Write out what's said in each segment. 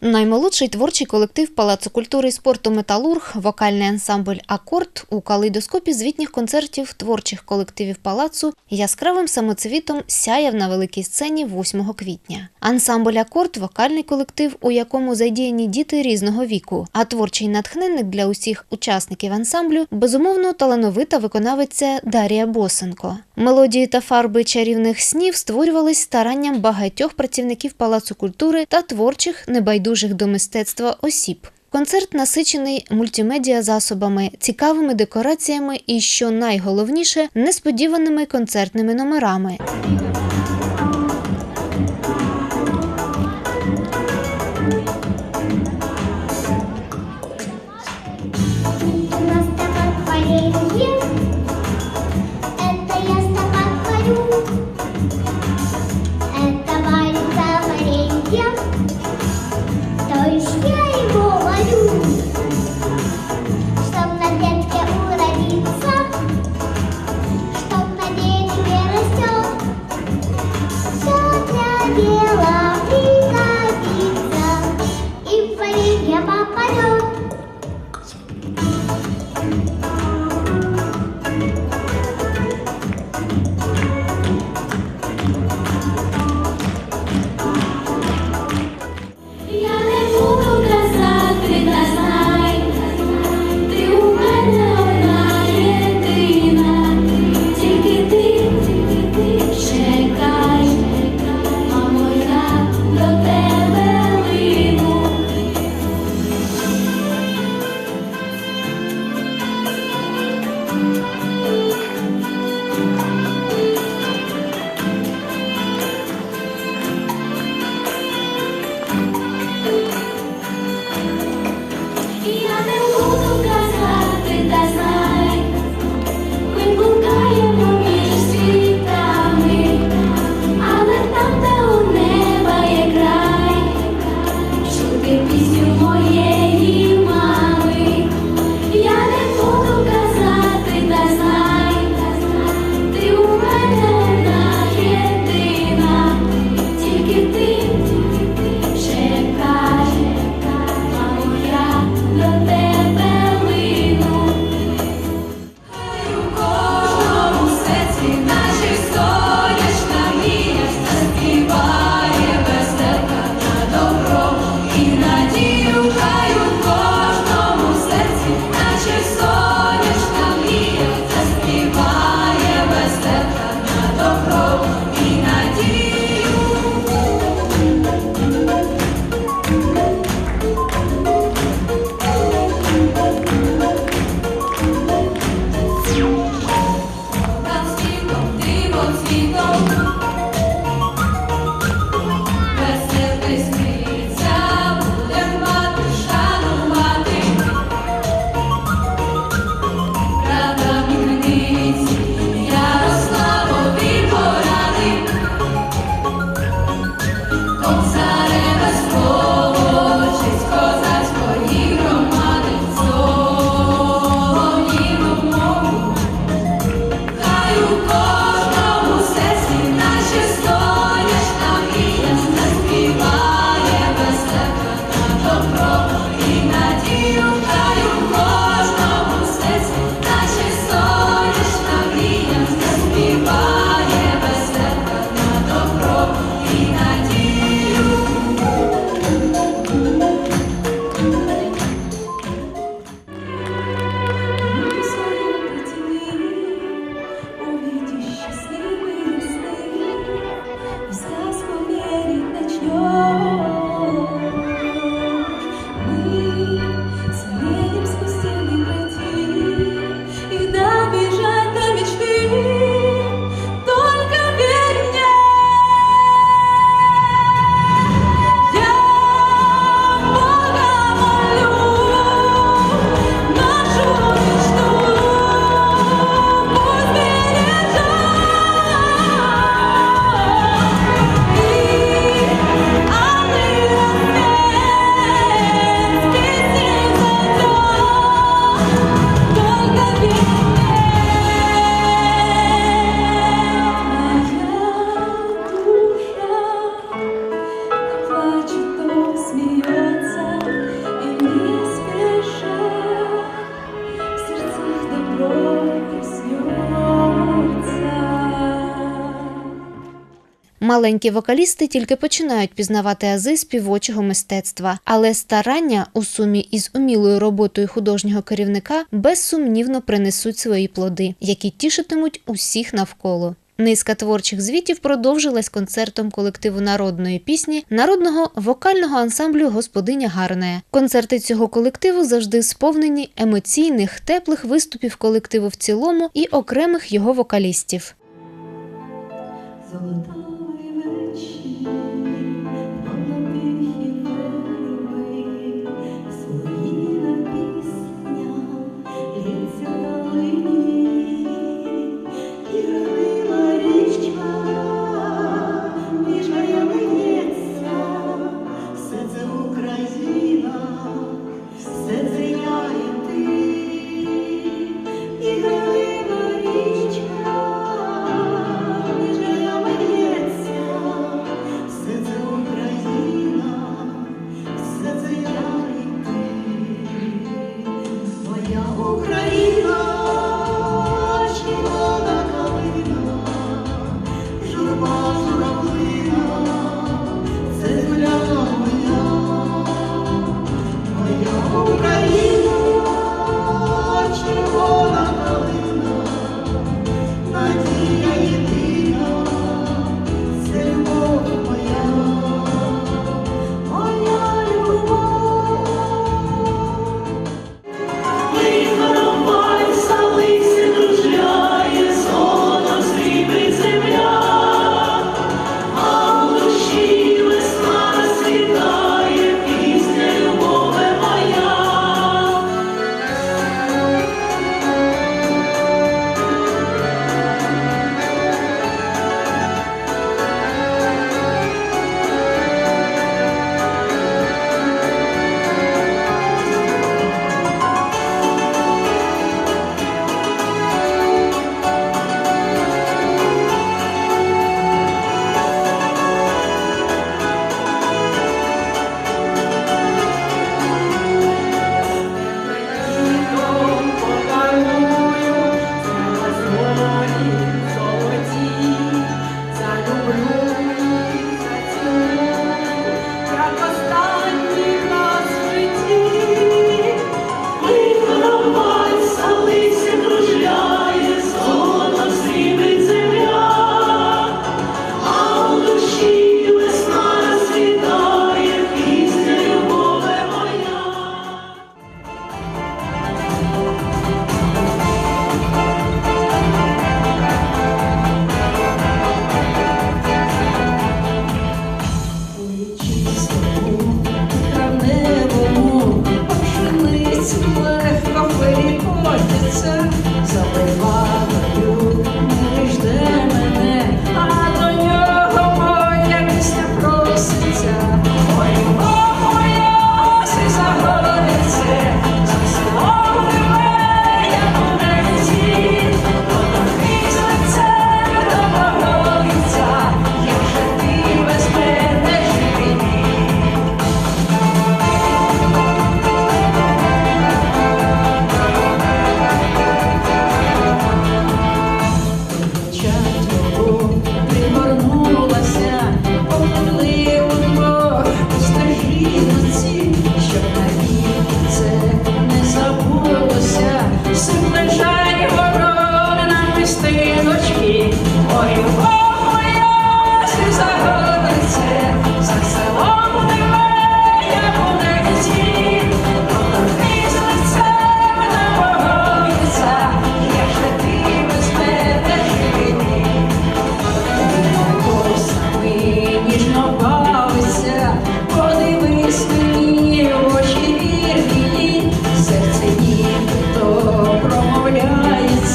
Наймолодший творчий колектив Палацу культури і спорту Металург, вокальний ансамбль Акорд у калейдоскопі звітніх концертів творчих колективів палацу яскравим самоцвітом сяяв на великій сцені 8 квітня. Ансамбль Акорд вокальний колектив, у якому задіяні діти різного віку, а творчий натхненник для усіх учасників ансамблю безумовно талановита виконавиця Дарія Босенко. Мелодії та фарби чарівних снів створювались старанням багатьох працівників Палацу культури та творчих небайдужих до мистецтва осіб. Концерт насичений мультимедіа засобами, цікавими декораціями і, що найголовніше, несподіваними концертними номерами. Nadi Маленькі вокалісти тільки починають пізнавати ази співочого мистецтва, але старання у сумі із умілою роботою художнього керівника безсумнівно принесуть свої плоди, які тішитимуть усіх навколо. Низка творчих звітів продовжилась концертом колективу народної пісні народного вокального ансамблю Господиня Гарная. Концерти цього колективу завжди сповнені емоційних, теплих виступів колективу в цілому і окремих його вокалістів. Золотавий It's Легко переходиться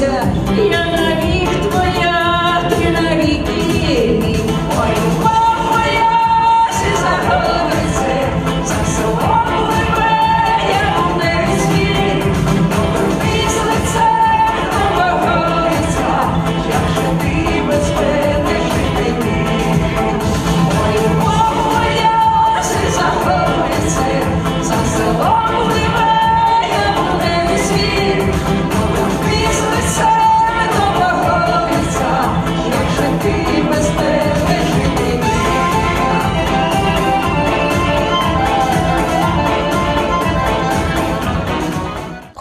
いゃあいら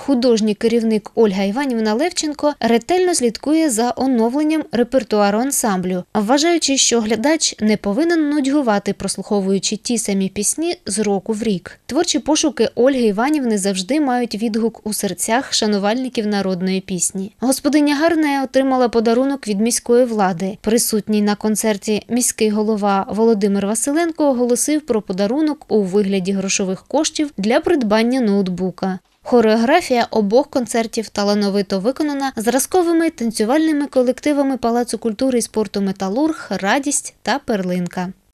художній керівник Ольга Іванівна Левченко ретельно слідкує за оновленням репертуару ансамблю, вважаючи, що глядач не повинен нудьгувати, прослуховуючи ті самі пісні з року в рік. Творчі пошуки Ольги Іванівни завжди мають відгук у серцях шанувальників народної пісні. Господиня Гарне отримала подарунок від міської влади. Присутній на концерті міський голова Володимир Василенко оголосив про подарунок у вигляді грошових коштів для придбання ноутбука. Хореографія обох концертів талановито виконана зразковими танцювальними колективами Палацу культури і спорту Металург, Радість та Перлинка.